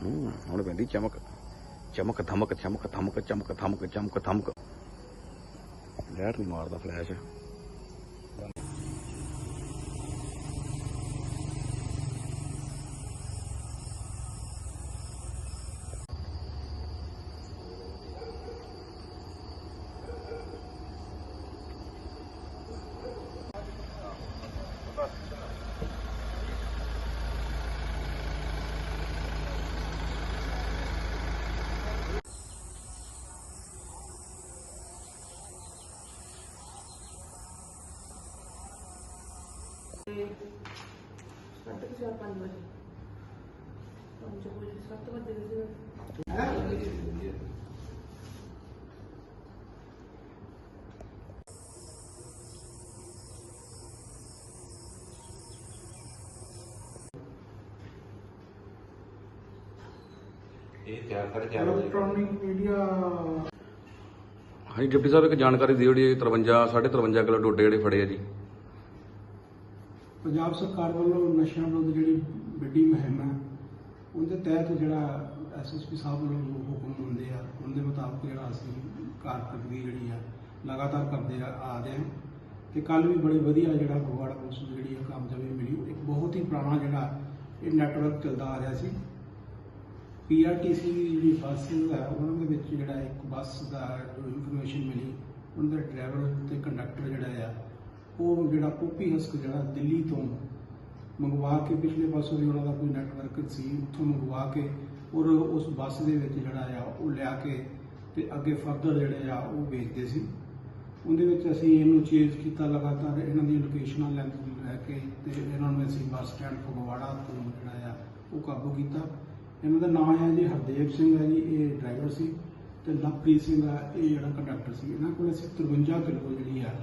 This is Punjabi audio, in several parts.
అవును బండి చమక చమక ధమక చమక ధమక చమక ధమక చమక ధమక ಯಾರು ನೀವು ಮಾಡ್ದ ಫ್ಲ್ಯಾಶ್ ਇਹ ਤਿਆਰ ਕਰ ਕੇ ਆਉਂਦੇ ਇਲੈਕਟ੍ਰੋਨਿਕ ਮੀਡੀਆ ਹਾਂਜੀ ਡਿਪਟੀ ਸਾਹਿਬ ਇੱਕ ਜਾਣਕਾਰੀ ਦਿਓ ਜਿਹੜੀ 53 53 ਕਿਲੋ ਡੋਡੇ ਜਿਹੜੇ ਫੜੇ ਆ ਜੀ। ਪੰਜਾਬ ਸਰਕਾਰ ਵੱਲੋਂ ਨਸ਼ਿਆਂ ਵਿਰੁੱਧ ਜਿਹੜੀ ਵੱਡੀ ਮੁਹਿੰਮ ਹੈ, ਉਹਦੇ ਤਹਿਤ ਜਿਹੜਾ ਐਸਐਸਪੀ ਸਾਹਿਬ ਵੱਲੋਂ ਜੋ ਹੁਕਮ ਹੁੰਦੇ ਆ, ਉਹਦੇ ਮੁਤਾਬਕ ਜਿਹੜਾ ਅਸੀਂ ਕਾਰਕਰਦਗੀ ਜਿਹੜੀ ਆ, ਲਗਾਤਾਰ ਕਰਦੇ ਆ ਆ ਰਹੇ ਹਾਂ। ਤੇ ਕੱਲ ਵੀ ਬੜੀ ਵਧੀਆ ਜਿਹੜਾ ਫਗਵਾੜਾ ਪੁਲਿਸ ਨੂੰ ਜਿਹੜੀ ਆ ਕਾਮਯਾਬੀ ਮਿਲੀ ਇੱਕ ਬਹੁਤ ਹੀ ਪੁਰਾਣਾ ਜਿਹੜਾ ਇਹ ਨੈਟਵਰਕ ਚੱਲਦਾ ਆ ਰਿਹਾ ਸੀ। ਪੀਆਰਟੀਸੀ ਦੀ ਜਿਹੜੀ ਬੱਸ ਹੈ ਉਹਨਾਂ ਦੇ ਵਿੱਚ ਜਿਹੜਾ ਇੱਕ ਬੱਸ ਦਾ ਜੋ ਇਨਫੋਰਮੇਸ਼ਨ ਮਿਲੀ ਉਹਨਾਂ ਦਾ ਡਰਾਈਵਰ ਤੇ ਕੰਡਕਟਰ ਜਿਹੜਾ ਆ ਉਹ ਜਿਹੜਾ ਪੋਪੀ ਹਸਕ ਜਿਹੜਾ ਦਿੱਲੀ ਤੋਂ ਮੰਗਵਾ ਕੇ ਪਿਛਲੇ ਪਾਸੋਂ ਵੀ ਉਹਨਾਂ ਦਾ ਕੋਈ ਨੈਟਵਰਕ ਸੀ, ਉੱਥੋਂ ਮੰਗਵਾ ਕੇ ਔਰ ਉਸ ਬੱਸ ਦੇ ਵਿੱਚ ਜਿਹੜਾ ਆ, ਉਹ ਲਿਆ ਕੇ ਤੇ ਅੱਗੇ ਫਰਦਰ ਜਿਹੜੇ ਆ, ਉਹ ਵੇਚਦੇ ਸੀ। ਉਹਦੇ ਵਿੱਚ ਅਸੀਂ ਇਹਨੂੰ ਚੇਂਜ ਕੀਤਾ ਲਗਾਤਾਰ, ਇਹਨਾਂ ਦੀ ਲੋਕੇਸ਼ਨਾਂ ਲੈ ਲੈ ਕੇ ਤੇ ਇਹਨਾਂ ਨੂੰ ਅਸੀਂ ਬੱਸ ਸਟੈਂਡ ਫਗਵਾੜਾ ਤੋਂ ਜਿਹੜਾ ਆ, ਉਹ ਕਾਬੂ ਕੀਤਾ। ਇਹਨਾਂ ਦਾ ਨਾਮ ਹੈ ਜੀ ਹਰਦੇਵ ਸਿੰਘ ਹੈ ਜੀ, ਇਹ ਡਰਾਈਵਰ ਸੀ ਤੇ ਲਵਪ੍ਰੀਤ ਸਿੰਘ ਆ, ਇਹ ਜਿਹੜਾ ਕੰਡਕਟਰ ਸੀ। ਇਹਨਾਂ ਕੋਲ ਅਸੀਂ 53 ਕਿਲੋ ਜਿਹੜੀ ਆ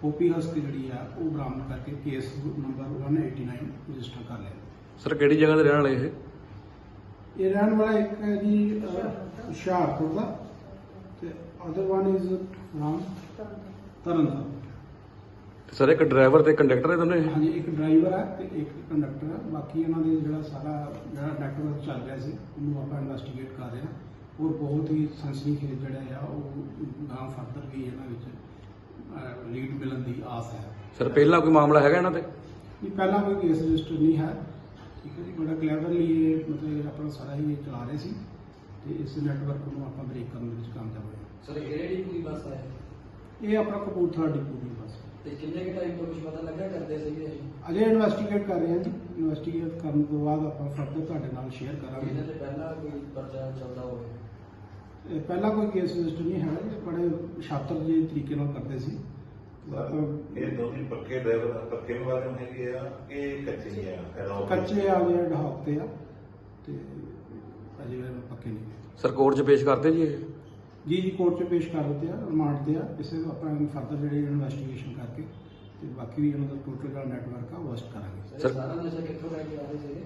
ਪੋਪੀ ਹਸਕ ਜਿਹੜੀ ਆ ਉਹ ਬਰਾਮਦ ਕਰਕੇ ਕੇਸ ਨੰਬਰ 189 ਰਜਿਸਟਰ ਕਰ ਲਿਆ। ਸਰ ਕਿਹੜੀ ਜਗ੍ਹਾ ਤੇ ਰਹਿਣ ਵਾਲੇ ਇਹ? ਇਹ ਰਹਿਣ ਵਾਲਾ ਇੱਕ ਹੈ ਜੀ ਅਹ, ਹੁਸ਼ਿਆਰਪੁਰ ਦਾ ਤੇ other one is Ram Tarn Taran ਤੇ ਸਰ ਇੱਕ ਡਰਾਈਵਰ ਤੇ ਕੰਡਕਟਰ ਹੈ ਦੋਨੇ? ਹਾਂਜੀ ਇੱਕ ਡਰਾਈਵਰ ਹੈ ਤੇ ਇੱਕ ਕੰਡਕਟਰ ਹੈ। ਬਾਕੀ ਇਹਨਾਂ ਦੇ ਜਿਹੜਾ ਸਾਰਾ ਜਿਹੜਾ ਨੈਟਵਰਕ ਚੱਲ ਰਿਹਾ ਸੀ ਉਹਨੂੰ ਆਪਾਂ ਇਨਵੈਸਟੀਗੇਟ ਕਰ ਰਹੇ ਹਾਂ। ਔਰ ਬਹੁਤ ਹੀ ਸਨਸਨੀਖੇਜ਼ ਜਿਹੜਾ ਆ ਉਹ ਗਾਂ ਫਰਦਰ ਵੀ ਇਹਨਾਂ ਵਿੱਚ ਲੀਡ ਮਿਲਣ ਦੀ ਆਸ ਹੈ। ਸਰ ਪਹਿਲਾਂ ਕੋਈ ਮਾਮਲਾ ਹੈਗਾ ਇਹਨਾਂ ਤੇ? ਨਹੀਂ ਪਹਿਲਾਂ ਕੋਈ ਕੇਸ ਰਜਿਸਟਰ ਨਹੀਂ ਹੈ। ਠੀਕ ਹੈ ਜੀ ਬੜਾ ਕਲੈਵਰਲੀ ਇਹ ਮਤਲਬ ਆਪਣਾ ਸਾਰਾ ਹੀ ਇਹ ਚਲਾ ਰਹੇ ਸੀ ਤੇ ਇਸ ਨੈਟਵਰਕ ਨੂੰ ਆਪਾਂ ਬ੍ਰੇਕ ਕਰਨ ਦੇ ਵਿੱਚ ਕਾਮਯਾਬ ਹੋਏ ਸਰ ਕਿਹੜੇ ਡਿਪੂ ਦੀ ਬੱਸ ਹੈ ਇਹ ਆਪਣਾ ਕਪੂਰਥਲਾ ਡਿਪੂ ਦੀ ਬੱਸ। ਤੇ ਕਿੰਨੇ ਕੁ ਟਾਈਮ ਤੋਂ ਕੁਝ ਪਤਾ ਲੱਗਾ ਕਰਦੇ ਸੀਗੇ ਇਹ? ਅਜੇ ਇਨਵੈਸਟੀਗੇਟ ਕਰ ਰਹੇ ਹਾਂ ਜੀ। ਇਨਵੈਸਟੀਗੇਟ ਕਰਨ ਤੋਂ ਬਾਅਦ ਆਪਾਂ ਫਰਦਰ ਤੁਹਾਡੇ ਨਾਲ ਸ਼ੇਅਰ ਇਹਨਾਂ ਕਰਾਂਗੇ ਤੇ ਪਹਿਲਾਂ ਕੋਈ ਪਰਚਾ ਚੱਲਦਾ ਹੋਵੇ? ਇਹ ਪਹਿਲਾਂ ਕੋਈ ਕੇਸ ਰਜਿਸਟਰ ਨਹੀਂ ਹੈ। ਇਹ ਬੜੇ ਸ਼ਾਤਰ ਜਿਹੇ ਤਰੀਕੇ ਨਾਲ ਕਰਦੇ ਸੀ। ਇਹ ਦੋਨੇ ਪੱਕੇ ਡਰਾਈਵਰ ਪੱਕੇ ਮੁਲਾਜ਼ਮ ਹੈਗੇ ਆ ਇਹ ਕੱਚੇ ਹੀ ਆ ਇਹਦਾ ਕੱਚੇ ਆ ਜਿਹੜੇ ਢਹਾਕ ਤੇ ਆ ਤੇ ਅਜੇ ਪੱਕੇ ਨਹੀਂ ਸਰ ਕੋਰਟ 'ਚ ਪੇਸ਼ ਕਰਦੇ ਜੀ ਇਹ ਜੀ ਜੀ ਕੋਰਟ 'ਚ ਪੇਸ਼ ਕਰ ਦਿੱਤੇ ਆ ਰਿਮਾਂਡ ਤੇ ਆ ਇਸੇ ਨੂੰ ਆਪਾਂ ਫਰਦਰ ਜਿਹੜੀ ਇਨਵੈਸਟੀਗੇਸ਼ਨ ਕਰਕੇ ਤੇ ਬਾਕੀ ਵੀ ਇਹਨਾਂ ਦਾ ਟੋਟਲ ਜਿਹੜਾ ਨੈਟਵਰਕ ਆ ਉਹ ਵਸਟ ਕਰਾਂਗੇ ਸਰ ਇਹ ਸਾਰਾ ਨਸ਼ਾ ਕਿੱਥੋਂ ਲੈ ਕੇ ਆ ਰਹੇ ਸੀਗੇ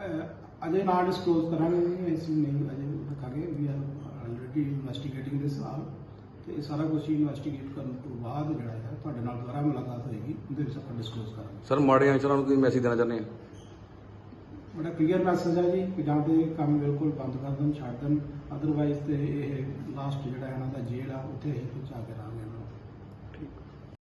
ਅਹ ਅਜੇ ਨਾ ਡਿਸਕਲੋਜ਼ ਕਰਾਂਗੇ ਜੀ ਅਸੀਂ ਨਹੀਂ ਅਜੇ ਰੱਖਾਂਗੇ we are already investigating this all ਤੇ ਇਹ ਸਾਰਾ ਕੁਝ ਇਨਵੈਸਟੀਗੇਟ ਕਰਨ ਤੋਂ ਬਾਅਦ ਜਿਹੜਾ ਹੈ ਤੁਹਾਡੇ ਨਾਲ ਦੁਬਾਰਾ ਮੁਲਾਕਾਤ ਹੋਏਗੀ ਉਹਦੇ ਵਿੱਚ ਆਪਾਂ ਡਿਸਕਲੋਜ਼ ਕਰਾਂਗੇ। ਸਰ ਮਾੜੇ ਅਨਸਰਾਂ ਨੂੰ ਕੋਈ ਮੈਸੇਜ ਦੇਣਾ ਚਾਹੁੰਦੇ ਆ ਬੜਾ ਕਲੀਅਰ ਮੈਸੇਜ ਹੈ ਜੀ ਕਿ ਜਾਂ ਤੇ ਇਹ ਕੰਮ ਬਿਲਕੁਲ ਬੰਦ ਕਰ ਦੇਣ ਛੱਡ ਦੇਣ। ਅਦਰਵਾਈਜ਼ ਤੇ ਇਹ ਲਾਸਟ ਜਿਹੜਾ ਇਹਨਾਂ ਦਾ ਜੇਲ੍ਹ ਆ ਉੱਥੇ ਹੀ ਪਹੁੰਚਾ ਕੇ ਰਹਾਂਗੇ।